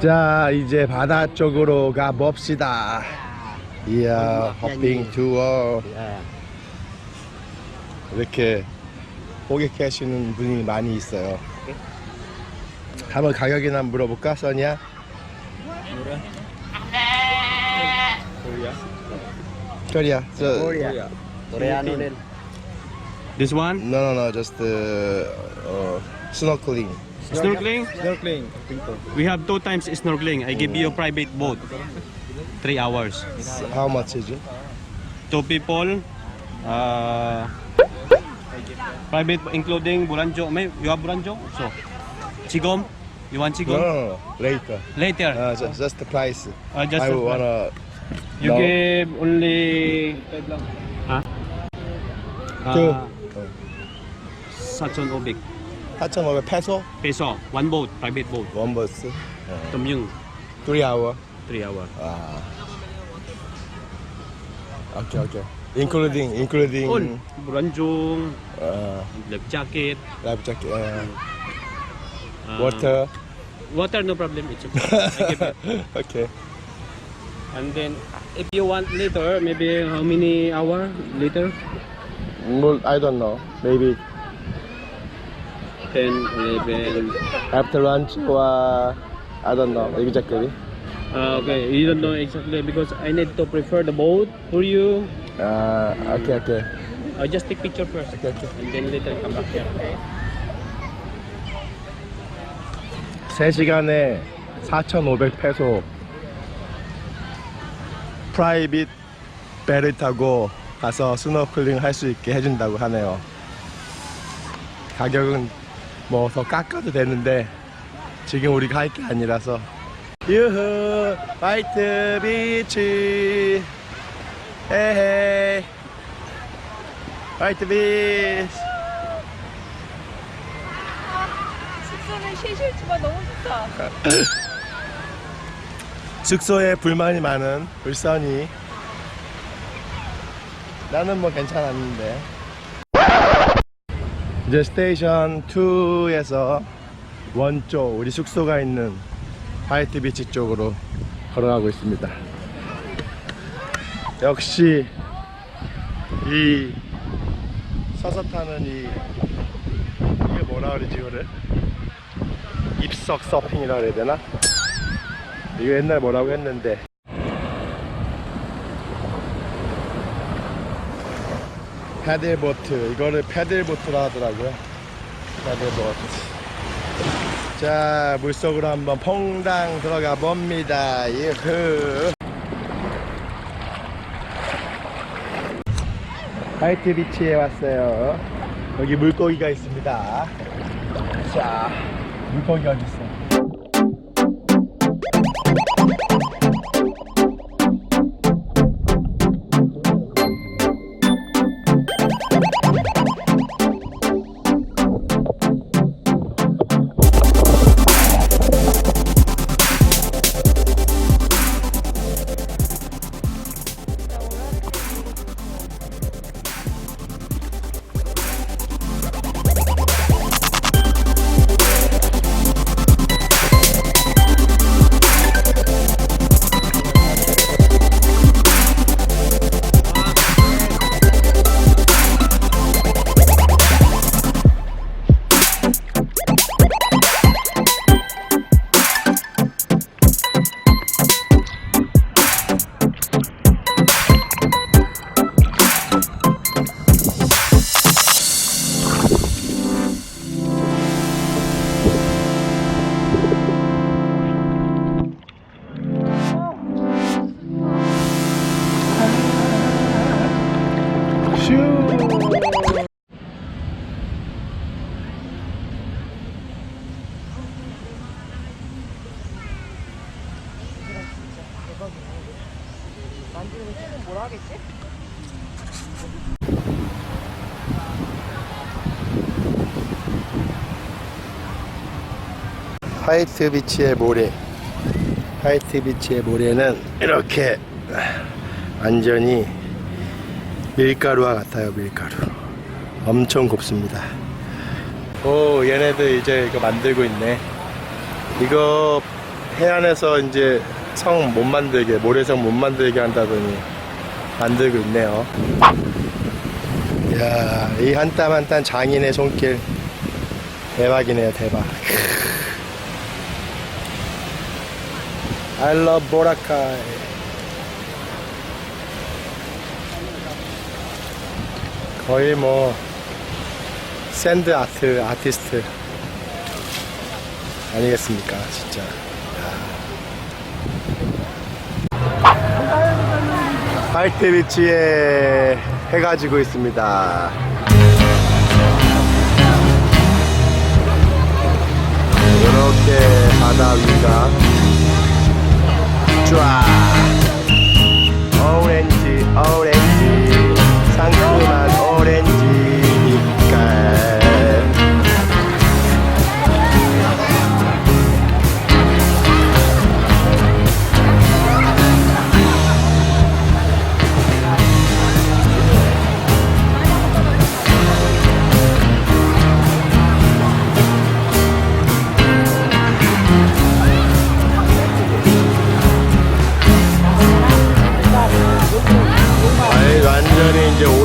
자 이제 바다 쪽으로 가봅시다. 이야 호핑 투어 이렇게 호객하시는 분이 많이 있어요. 한번 가격이나 물어볼까 써니야? 코리아 저 Koreano din. This one? No no no just uh, uh, snorkeling Snorkeling? Snorkeling. We have two times snorkeling. I give you a private boat. Three hours. How much is it? Two people. Uh, private including buranjo. May you have buranjo? So, chigom. You want No chigom? no no no. later Later. uh, just, just the price Uh, just I the- wanna you no. give only. Huh? Two. Uh, Sachon Obik. 4,500 peso Peso. One boat. Private boat. one bus Tumyung. 3 hour Three hour. 아. 오케이 오케이 including including All. Buranjong. 어, Life jacket. 라이프 자켓 어, uh, water Water, no problem. It's okay. I give it. 오케이 And then, if you want later, maybe how many hour later? 뭘 I don't know maybe 10, 11. after lunch or I don't know exactly Uh, okay, you don't know exactly because I need to prefer the boat for you. 아 오케이 오케이 I'll just take picture first. 오케이 오케이 And then later come back here. 3시간에 4,500페소 프라이빗 배를 타고 가서 스노클링 할 수 있게 해준다고 하네요 가격은 뭐 더 깎아도 되는데 지금 우리가 할 게 아니라서. 유후 화이트 비치. 헤헤 화이트 비치. 숙소는 쉬실지만 너무 좋다. 숙소에 불만이 많은 울선이. 나는 뭐 괜찮았는데 이제 스테이션 2에서 원쪽 우리 숙소가 있는 화이트 비치 쪽으로 걸어가고 있습니다. 역시 이 서서 타는 이 이게 뭐라 그러지 이거를? 입석 서핑이라 그래야 되나? 이거 옛날 뭐라고 했는데 패들보트 이거를 패들보트라 하더라고요. 패들보트. 자 물속으로 한번 퐁당 들어가 봅니다. 유후 화이트 비치에 왔어요. 여기 물고기가 있습니다. 자 물고기 어디 있어 슈 뭐라 하겠지? 화이트 비치의 모래. 화이트 비치의 모래는 이렇게 완전히 밀가루와 같아요 밀가루. 엄청 곱습니다. 오 얘네들 이제 이거 만들고 있네. 이거 해안에서 이제 성 못 만들게 모래성 못 만들게 한다더니 만들고 있네요. 이야 이 한 땀 한 땀 장인의 손길 대박이네요 대박. I love 보라카이. 거의 뭐 샌드 아트 아티스트 아니겠습니까 진짜 화이트 비치에 해가 지고 있습니다. 이렇게 바다 위가 쫙 오렌지 오렌지 아이, 완